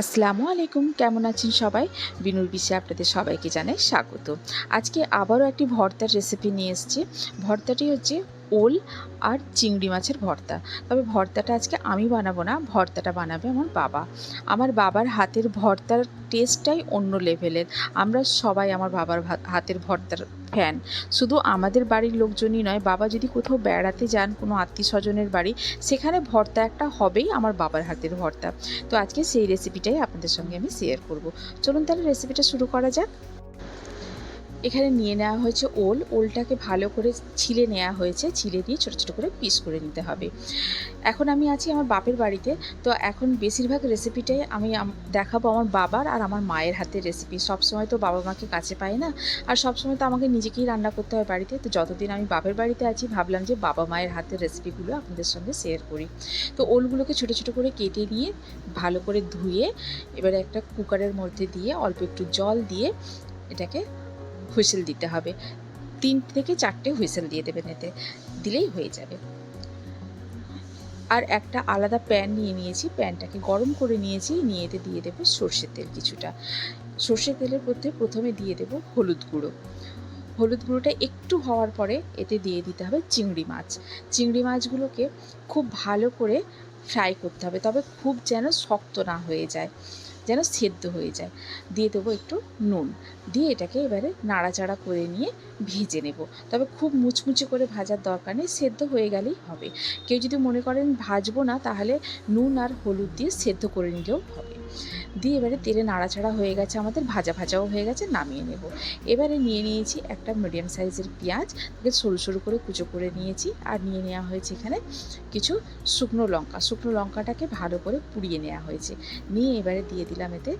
আসসালামু আলাইকুম, কেমন আছেন সবাই? বিনুর বিষয়ে আপনাদের সবাইকে জানাই স্বাগত। আজকে আবারও একটি ভর্তার রেসিপি নিয়ে এসেছি। ভর্তাটি হচ্ছে ওল আর চিংড়ি মাছের ভর্তা। তবে ভর্তাটা আজকে আমি বানাবো না, ভর্তাটা বানাবে আমার বাবা। আমার বাবার হাতের ভর্তার টেস্টটাই অন্য লেভেলের আমরা সবাই আমার বাবার হাতের ভর্তার ফ্যান। শুধু আমাদের বাড়ির লোকজনই নয়, বাবা যদি কোথাও বেড়াতে যান কোনো আত্মীয় স্বজনের বাড়ি, সেখানে ভর্তা একটা হবেই আমার বাবার হাতের ভর্তা। তো আজকে সেই রেসিপিটাই আপনাদের সঙ্গে আমি শেয়ার করব। চলুন তাহলে রেসিপিটা শুরু করা যাক। এখানে নিয়ে নেওয়া হয়েছে ওল। ওলটাকে ভালো করে ছিলে নেওয়া হয়েছে। ছিলে দিয়ে ছোটো ছোটো করে পিস করে নিতে হবে। এখন আমি আছি আমার বাপের বাড়িতে। তো এখন বেশিরভাগ রেসিপিটাই আমি দেখাবো আমার বাবার আর আমার মায়ের হাতের রেসিপি সবসময় তো বাবা মাকে কাছে পাই না। আর সবসময় তো আমাকে নিজেকেই রান্না করতে হয় বাড়িতে। তো যতদিন আমি বাপের বাড়িতে আছি, ভাবলাম যে বাবা মায়ের হাতের রেসিপিগুলো আপনাদের সঙ্গে শেয়ার করি। তো ওলগুলোকে ছোটো ছোটো করে কেটে নিয়ে ভালো করে ধুয়ে, এবারে একটা কুকারের মধ্যে দিয়ে অল্প একটু জল দিয়ে এটাকে হুইসেল দিতে হবে। তিন থেকে চারটে হুইসেল দিয়ে দেবেন এতে। দিলেই হয়ে যাবে। আর একটা আলাদা প্যান নিয়ে নিয়েছি। প্যানটাকে গরম করে নিয়েছি। নিয়ে এতে দিয়ে দেবো সর্ষের তেল কিছুটা। সর্ষের তেলের মধ্যে প্রথমে দিয়ে দেবো হলুদ গুঁড়ো। হলুদ গুঁড়োটা একটু হওয়ার পরে এতে দিয়ে দিতে হবে চিংড়ি মাছ। চিংড়ি মাছগুলোকে খুব ভালো করে ফ্রাই করতে হবে, তবে খুব যেন শক্ত না হয়ে যায়। যেন সেদ্ধ হয়ে যায়। দিয়ে দেবো একটু নুন। দিয়ে এটাকে এবারে নাড়াচাড়া করে নিয়ে ভেজে নেব। তবে খুব মুচমুচে করে ভাজার দরকার নেই, সেদ্ধ হয়ে গেলেই হবে। কেউ যদি মনে করেন ভাজবো না, তাহলে নুন আর হলুদ দিয়ে সেদ্ধ করে নিলেও হবে। দিয়ে এবারে তেলে নাড়াচাড়া হয়ে গেছে, আমাদের ভাজা ভাজাও হয়ে গেছে, নামিয়ে নেব। এবারে নিয়ে নিয়েছি একটা মিডিয়াম সাইজের পেঁয়াজ, তাকে সরু সরু করে কুচো করে নিয়েছি, আর নিয়ে নেওয়া হয়েছে এখানে কিছু শুকনো লঙ্কা। শুকনো লঙ্কাটাকে ভালো করে পুড়িয়ে নেওয়া হয়েছে। নিয়ে এবারে দিয়ে দিলাম এতে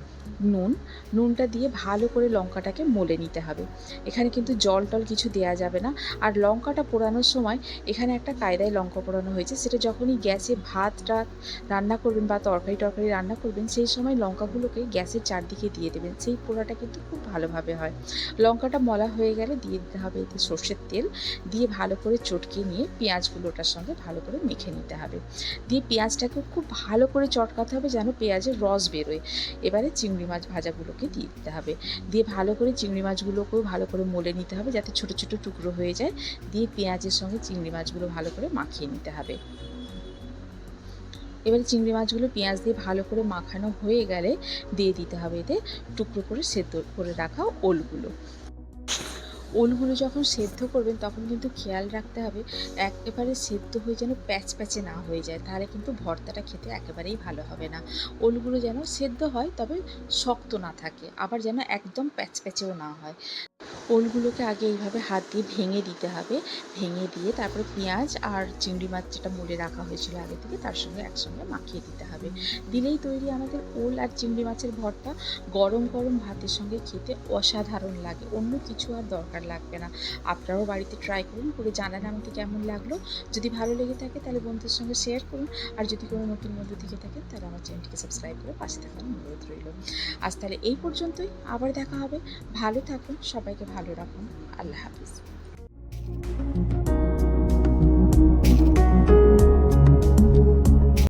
নুন। নুনটা দিয়ে ভালো করে লঙ্কাটাকে মলে নিতে হবে। এখানে কিন্তু জল টল কিছু দেওয়া যাবে না। আর লঙ্কাটা পোড়ানোর সময় এখানে একটা কায়দায় লঙ্কা পোড়ানো হয়েছে, সেটা যখনই গ্যাসে ভাত টাত রান্না করবেন বা তরকারি টরকারি রান্না করবেন, সেই সময় লঙ্কাগুলোকে গ্যাসের চারদিকে দিয়ে দেবেন। সেই পোড়াটা কিন্তু খুব ভালোভাবে হয়। লঙ্কাটা মলা হয়ে গেলে দিয়ে দিতে হবে এতে সর্ষের তেল। দিয়ে ভালো করে চটকে নিয়ে পেঁয়াজগুলো ওটার সঙ্গে ভালো করে মেখে নিতে হবে। দিয়ে পেঁয়াজটাকে খুব ভালো করে চটকাতে হবে যেন পেঁয়াজের রস বেরোয়। এবারে চিংড়ি মাছ ভাজাগুলোকে দিয়ে দিতে হবে। দিয়ে ভালো করে চিংড়ি মাছগুলোকেও ভালো করে মলে নিতে হবে যাতে ছোট ছোট টুকরো হয়ে যায়। দিয়ে পেঁয়াজের সঙ্গে চিংড়ি মাছগুলো ভালো করে মাখিয়ে নিতে হবে। এবারে চিংড়ি মাছগুলো পেঁয়াজ দিয়ে ভালো করে মাখানো হয়ে গেলে দিয়ে দিতে হবে এতে টুকরো করে সেদ্ধ করে রাখা ওলগুলো ওলগুলো যখন সেদ্ধ করবেন, তখন কিন্তু খেয়াল রাখতে হবে একেবারে সেদ্ধ হয়ে যেন প্যাচ প্যাচে না হয়ে যায়। তাহলে কিন্তু ভর্তাটা খেতে একেবারেই ভালো হবে না। ওলগুলো যেন সেদ্ধ হয়, তবে শক্ত না থাকে, আবার যেন একদম প্যাচ প্যাচেও না হয়। ওলগুলোকে আগে এইভাবে হাত দিয়ে ভেঙে দিতে হবে। ভেঙে দিয়ে তারপরে পেঁয়াজ আর চিংড়ি মাছ যেটা মুড়ে রাখা হয়েছিল আগে থেকে, তার সঙ্গে একসঙ্গে মাখিয়ে দিতে হবে। দিলেই তৈরি আমাদের ওল আর চিংড়ি মাছের ভর্তা গরম গরম ভাতের সঙ্গে খেতে অসাধারণ লাগে। অন্য কিছু আর দরকার লাগবে না। আপনারাও বাড়িতে ট্রাই করুন করে জানান আমাকে কেমন লাগল। যদি ভালো লেগে থাকে তাহলে বন্ধুদের সঙ্গে শেয়ার করুন। আর যদি কোনো নতুন বন্ধু থেকে থাকে তাহলে আমার চ্যানেলটিকে সাবস্ক্রাইব করে পাশে থাকার অনুরোধ রইল। আজ তাহলে এই পর্যন্তই, আবার দেখা হবে। ভালো থাকুন, সবাইকে ভালো রাখুন। আল্লাহ হাফিজ।